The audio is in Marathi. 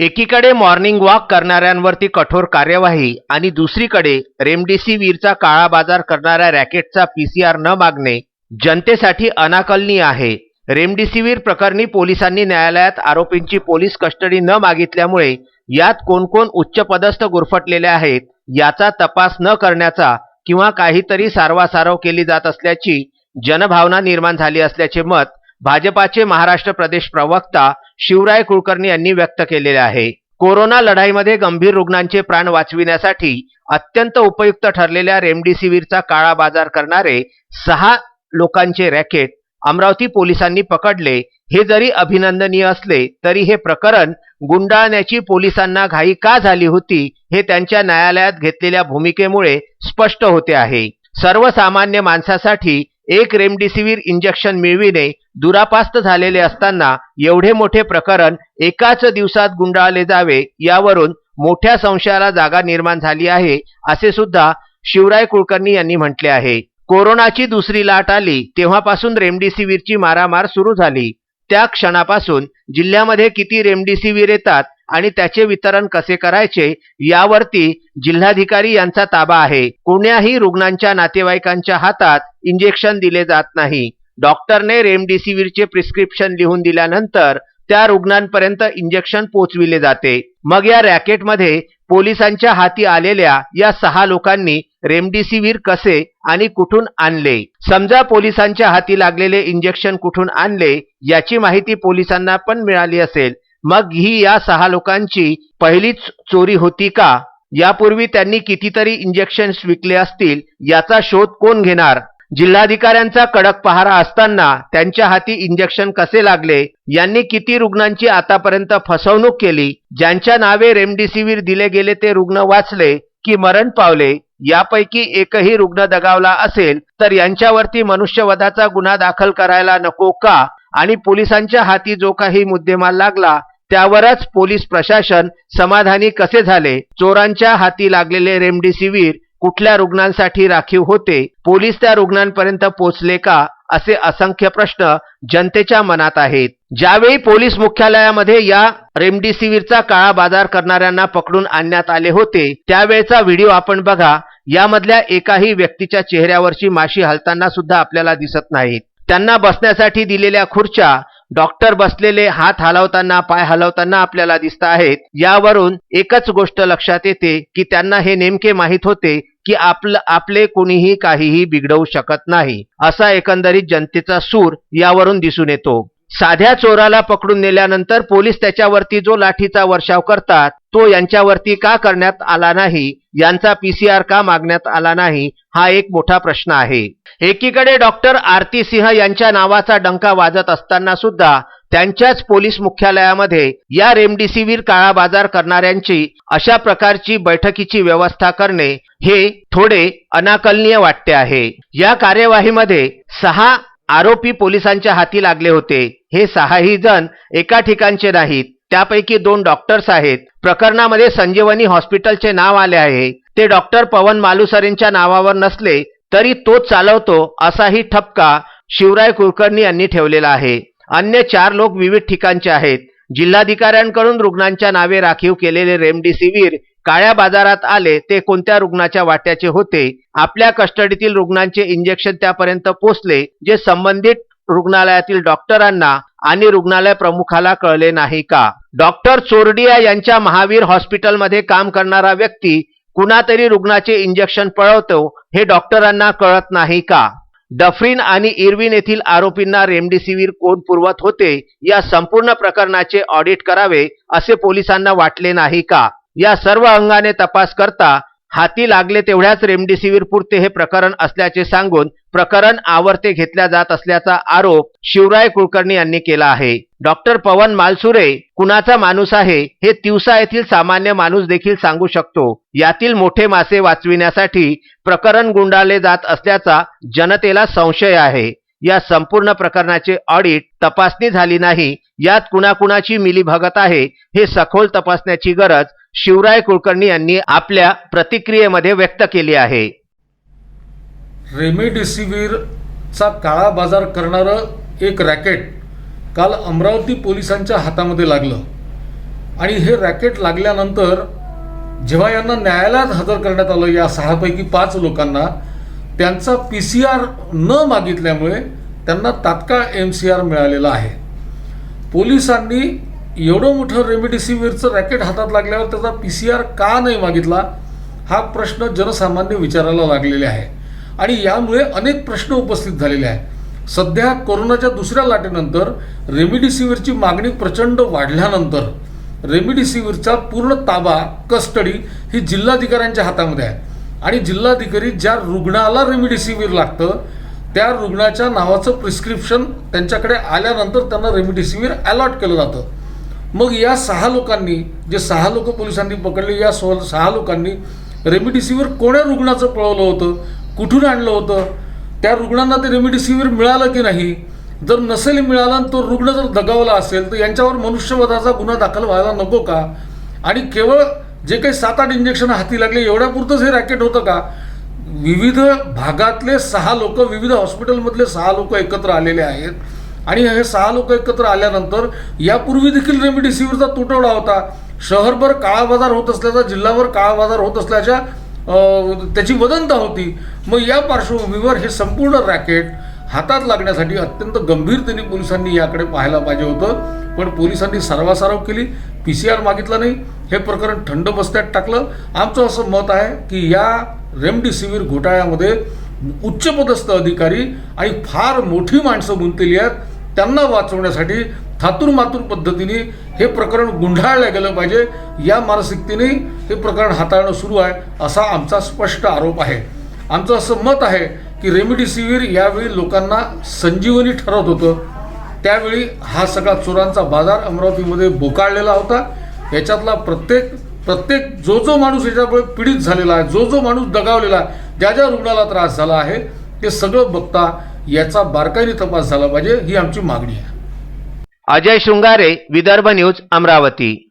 एकीकडे मॉर्निंग वॉक करणाऱ्यांवरती कठोर कार्यवाही आणि दुसरीकडे रेमडेसिवीरचा काळा बाजार करणाऱ्या रॅकेटचा पीसीआर न मागणे जनतेसाठी अनाकलनीय आहे. रेमडेसिवीर प्रकरणी पोलिसांनी न्यायालयात आरोपींची पोलीस कस्टडी न मागितल्यामुळे यात कोणकोण उच्चपदस्थ गुरफटलेले आहेत याचा तपास न करण्याचा किंवा काहीतरी सारवासारव केली जात असल्याची जनभावना निर्माण झाली असल्याचे मत भाजपाचे महाराष्ट्र प्रदेश प्रवक्ता शिवराय कुलकर्णी यांनी व्यक्त केलेले आहे. कोरोना लढाईमध्ये गंभीर रुग्णांचे प्राण वाचविण्यासाठी अत्यंत उपयुक्त ठरलेल्या रेमडेसिवीरचा काळा बाजार करणारे सहा लोकांचे रॅकेट अमरावती पोलिसांनी पकडले. हे जरी अभिनंदनीय असले तरी हे प्रकरण गुंडाळण्याची पोलिसांना घाई का झाली होती हे त्यांच्या न्यायालयात घेतलेल्या भूमिकेमुळे स्पष्ट होते आहे. सर्वसामान्य माणसासाठी एक रेमडेसिवीर इंजेक्शन मिळविणे दुरापास्त झालेले असताना एवढे मोठे प्रकरण एकाच दिवसात गुंडाळले जावे यावरून मोठ्या संशयाला जागा निर्माण झाली आहे असे सुद्धा शिवराय कुलकर्णी यांनी म्हटले आहे. कोरोनाची दुसरी लाट आली तेव्हापासून रेमडेसिवीरची मारामार सुरू झाली. त्या क्षणापासून जिल्ह्यामध्ये किती रेमडेसिवीर येतात आणि त्याचे वितरण कसे करायचे यावरती जिल्हाधिकारी यांचा ताबा आहे. कोण्याही रुग्णांच्या नातेवाईकांच्या हातात इंजेक्शन दिले जात नाही. डॉक्टरने रेमडेसिवीरचे प्रिस्क्रिप्शन लिहून दिल्यानंतर त्या रुग्णांपर्यंत इंजेक्शन पोचविले जाते. मग या रॅकेटमध्ये पोलिसांच्या हाती आलेल्या या सहा लोकांनी रेमडेसिवीर कसे आणि कुठून आणले? समजा पोलिसांच्या हाती लागलेले इंजेक्शन कुठून आणले याची माहिती पोलिसांना पण मिळाली असेल. मग ही या सहा लोकांची पहिलीच चोरी होती का? यापूर्वी त्यांनी कितीतरी इंजेक्शन विकले असतील याचा शोध कोण घेणार? जिल्हाधिकाऱ्यांचा कडक पहारा असताना त्यांच्या हाती इंजेक्शन कसे लागले यांनी किती रुग्णांची आतापर्यंत फसवणूक केली ज्यांच्या नावे रेमडेसिवीर दिले गेले ते रुग्ण वाचले की मरण पावले यापैकी एकही रुग्ण दगावला असेल तर यांच्यावरती मनुष्यवधाचा गुन्हा दाखल करायला नको का? आणि पोलिसांच्या हाती जो काही मुद्देमाल लागला त्यावरच पोलीस प्रशासन समाधानी कसे झाले? चोरांच्या हाती लागलेले रेमडेसिवीर कुठल्या रुग्णांसाठी राखीव होते पोलीस त्या रुग्णांपर्यंत पोचले का असे असंख्य प्रश्न जनतेच्या मनात आहेत. ज्यावेळी पोलीस मुख्यालयामध्ये या रेमडेसिवीरचा काळा बाजार करणाऱ्यांना पकडून आणण्यात आले होते त्यावेळचा व्हिडिओ आपण बघा यामधल्या एकाही व्यक्तीच्या चेहऱ्यावरची माशी हलताना सुद्धा आपल्याला दिसत नाहीत. त्यांना बसण्यासाठी दिलेल्या खुर्च्या डॉक्टर बसलेले हात हलवताना पाय हलवताना आपल्याला दिसत आहेत. यावरून एकच गोष्ट लक्षात येते की त्यांना हे नेमके माहीत होते की आपलं आपले कोणीही काहीही बिघडवू शकत नाही. असा एकंदरीत जनतेचा सूर यावरून दिसून येतो. साध्या चोराला पकडून नेल्यानंतर पोलीस त्याच्यावरती जो लाठीचा वर्षाव करतात तो यांच्यावरती का करण्यात आला नाही यांचा पीसीआर का मागण्यात आला नाही हा एक मोठा प्रश्न आहे. एकीकडे डॉक्टर आरती सिंह यांच्या नावाचा डंका वाजत असताना सुद्धा त्यांच्याच पोलीस मुख्यालयामध्ये या रेमडेसिवीर काळा बाजार करणाऱ्यांची अशा प्रकारची बैठकीची व्यवस्था करणे हे थोडे अनाकलनीय वाटते आहे. या कार्यवाहीमध्ये सहा आरोपी पोलिसांच्या हाती लागले होते. हे सहाही जण एका ठिकाणचे नाहीत. त्यापैकी दोन डॉक्टर्स आहेत. प्रकरणामध्ये संजीवनी हॉस्पिटलचे नाव आले आहे. ते डॉक्टर पवन मालुसरेंच्या नावावर नसले तरी तो चालवतो असाही ठपका शिवराय कुलकर्णी यांनी ठेवलेला आहे. अन्य चार लोक विविध ठिकाणचे आहेत. जिल्हाधिकाऱ्यांकडून रुग्णांच्या नावे राखीव केलेले रेमडेसिवीर काळ्या बाजारात आले ते कोणत्या रुग्णाच्या वाट्याचे होते? आपल्या कस्टडीतील रुग्णांचे इंजेक्शन त्यापर्यंत पोचले जे संबंधित रुग्णालयातील डॉक्टरांना आणि रुग्णालय प्रमुखाला कळले नाही का? डॉक्टर चोरडिया यांच्या महावीर हॉस्पिटलमध्ये काम करणारा व्यक्ती कुणातरी रुग्णाचे इंजेक्शन पळवतो हे डॉक्टरांना कळत नाही का? डफरीन आणि इरविन येथील आरोपींना रेमडेसिवीर कोण पुरवत होते या संपूर्ण प्रकरणाचे ऑडिट करावे असे पोलिसांना वाटले नाही का? या सर्व अंगाने तपास करता हाती लागले तेवढ्याच रेमडेसिवीर पुरते हे प्रकरण असल्याचे सांगून प्रकरण आवर्ते घेतल्या जात असल्याचा आरोप शिवराय कुलकर्णी यांनी केला आहे. डॉक्टर पवन मालसुरे कुणाचा माणूस आहे हे तिवसा येथील सामान्य माणूस देखील सांगू शकतो. यातील मोठे मासे वाचविण्यासाठी प्रकरण गुंडाळले जात असल्याचा जनतेला संशय आहे. या संपूर्ण प्रकरणाचे ऑडिट तपासणी झाली नाही यात कुणाकुणाची मिलीभगत आहे हे सखोल तपासण्याची गरज शिवराय कुलकर्णी यांनी आपल्या प्रतिक्रियेमध्ये व्यक्त केली आहे. रेमेडेसिवीरचा काळा बाजार करणारं एक रॅकेट काल अमरावती पोलिसांच्या हातामध्ये लागलं. आणि हे रॅकेट लागल्यानंतर जेव्हा यांना न्यायालयात हजर करण्यात आलं या सहापैकी पाच लोकांना त्यांचा पी सी आर न मागितल्यामुळे त्यांना तात्काळ एम सी आर मिळालेला आहे. पोलिसांनी एवढं मोठं रेमडेसिवीरचं रॅकेट हातात लागल्यावर त्याचा पी सी आर का नाही मागितला हा प्रश्न जनसामान्य विचारायला लागलेले आहे. आणि यामुळे अनेक प्रश्न उपस्थित झालेले आहे सध्या कोरोनाच्या दुसऱ्या लाटेनंतर रेमडेसिवीरची मागणी प्रचंड वाढल्यानंतर रेमडेसिवीरचा पूर्ण ताबा कस्टडी ही जिल्हाधिकाऱ्यांच्या हातामध्ये आहे. आणि जिल्हाधिकारी ज्या रुग्णाला रेमडेसिवीर लागतं त्या रुग्णाच्या नावाचं प्रिस्क्रिप्शन त्यांच्याकडे आल्यानंतर त्यांना रेमडेसिवीर अलॉट केलं जातं. मग या सहा लोकांनी जे सहा लोक पोलिसांनी पकडले या सो सहा लोकांनी रेमडेसिवीर कोण्या रुग्णाचं पळवलं होतं? कुठून आणलं होतं? त्या रुग्णांना ते रेमडेसिवीर मिळालं की नाही? जर नसेल मिळालं आणि तो रुग्ण जर दगावला असेल तर यांच्यावर मनुष्यवधाचा गुन्हा दाखल व्हायला नको का? आणि केवळ जे काही सात आठ इंजेक्शन हाती लागले एवढ्यापुरतंच हे रॅकेट होतं का? विविध भागातले सहा लोक विविध हॉस्पिटलमधले सहा लोक एकत्र आलेले आहेत. आणि हे सहा लोक एकत्र आल्यानंतर यापूर्वी देखील रेमडेसिवीरचा तुटवडा होता. शहरभर काळा बाजार होत असल्याचा जिल्हाभर काळा बाजार होत असल्याच्या त्याची वदंता होती. मग या पार्श्वभूमीवर हे संपूर्ण रॅकेट हातात लागण्यासाठी अत्यंत गंभीरतेने पोलिसांनी याकडे पाहायला पाहिजे होतं. पण पोलिसांनी सर्वासारव केली. पी सी आर मागितला नाही. हे प्रकरण थंड बसत्यात टाकलं. आमचं असं मत आहे की या रेमडेसिवीर घोटाळ्यामध्ये उच्चपदस्थ अधिकारी आणि फार मोठी माणसं गुंतलेली आहेत. त्यांना वाचवण्यासाठी थातूर मातूर पद्धतीने हे प्रकरण गुंढाळलं गेलं पाहिजे. या मानसिकतेने हे प्रकरण हाताळणं सुरू आहे असा आमचा स्पष्ट आरोप आहे. आमचं असं मत आहे की रेमडेसिवीर यावेळी लोकांना संजीवनी ठरत होतं. त्यावेळी हा सगळा चोरांचा बाजार अमरावतीमध्ये बोकाळलेला होता. याच्यातला प्रत्येक प्रत्येक जो जो माणूस याच्यामुळे पीडित झालेला आहे जो जो माणूस दगावलेला आहे ज्या ज्या रुग्णाला त्रास झाला आहे ते सगळं बघता याचा बारकाईने तपास झाला पाहिजे ही आमची मागणी आहे. अजय शृंगारे विदर्भ न्यूज अमरावती.